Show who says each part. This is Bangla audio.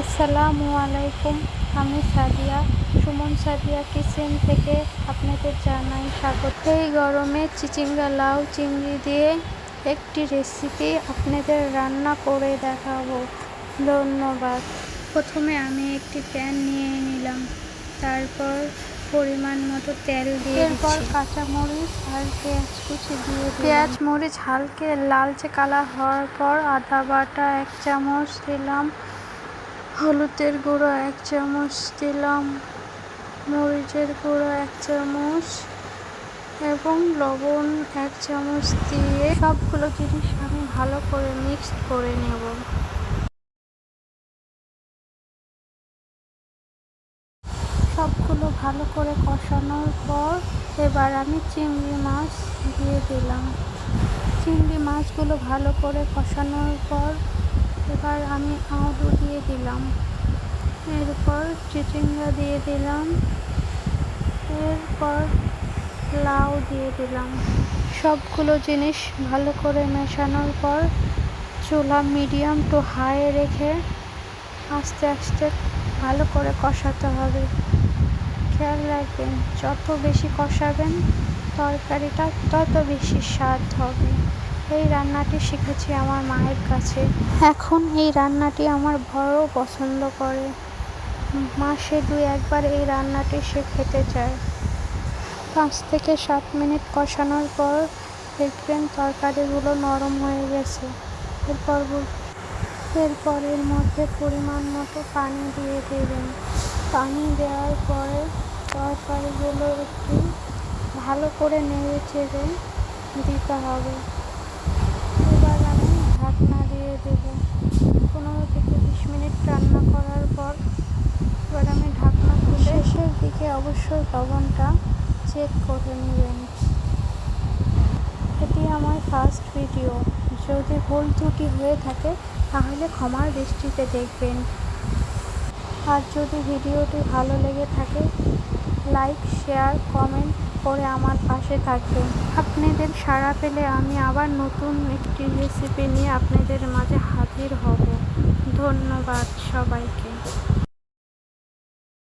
Speaker 1: আসসালামু আলাইকুম আমি সাদিয়া। সুমন সাদিয়া কিচেন থেকে আপনাদের জানাই স্বাগত। এই গরমে চিচিঙ্গা লাউ চিংড়ি দিয়ে একটি রেসিপি আপনাদের রান্না করে দেখাবো। ধন্যবাদ। প্রথমে আমি একটি প্যান নিয়ে নিলাম। তারপর পরিমাণ মতো তেল দিয়ে এরপর কাঁচামরিচ আর পেঁয়াজ কুচি দিয়ে পেঁয়াজ মরিচ হালকে লালচে কালার হওয়ার পর আদা বাটা এক চামচ দিলাম। হলুদের গুঁড়ো এক চামচ, দিলাম মরিচের গুঁড়ো এক চামচ এবং লবণ এক চামচ দিয়ে সবগুলো জিনিস আমি ভালো করে মিক্স করে নেব। সবগুলো ভালো করে কষানোর পর এবার আমি চিংড়ি মাছ দিয়ে দিলাম। চিংড়ি মাছগুলো ভালো করে কষানোর পর এবার আমি আলু দিয়ে দিলাম। এরপর চিচিঙ্গা দিয়ে দিলাম। এরপর লাউ দিয়ে দিলাম। সবগুলো জিনিস ভালো করে মেশানোর পর চুলা মিডিয়াম টু হাই রেখে আস্তে আস্তে ভালো করে কষাতে হবে। খেয়াল রাখবেন, যত বেশি কষাবেন, তরকারিটা তত বেশি স্বাদ হবে। এই রান্নাটি শিখেছি আমার মায়ের কাছে। এখন এই রান্নাটি আমার বড়ও পছন্দ করে। মাসে দুই একবার এই রান্নাটি সে খেতে চায়। পাঁচ থেকে সাত মিনিট কষানোর পর দেখবেন তরকারিগুলো নরম হয়ে গেছে। এরপর এরপর এর মধ্যে পরিমাণ মতো পানি দিয়ে দেবেন। পানি দেওয়ার পরে তরকারিগুলো একটু ভালো করে নেড়ে চেড়ে দিতে হবে এবার আমি ঢাকনা দিয়ে দেব। পনেরো থেকে বিশ মিনিট রান্না করার পর এবার আমি ঢাকনা খুলে শেষের দিকে অবশ্যই লবণটা চেক করে নেবেন। এটি আমার ফার্স্ট ভিডিও যদি ভুল ত্রুটি হয়ে থাকে, তাহলে ক্ষমার দৃষ্টিতে দেখবেন। আর যদি ভিডিওটি ভালো লেগে থাকে লাইক, শেয়ার, কমেন্ট করে আমার পাশে থাকবেন। আপনাদের সাড়া পেলে আমি আবার নতুন একটি রেসিপি নিয়ে আপনাদের মাঝে হাজির হব। ধন্যবাদ সবাইকে।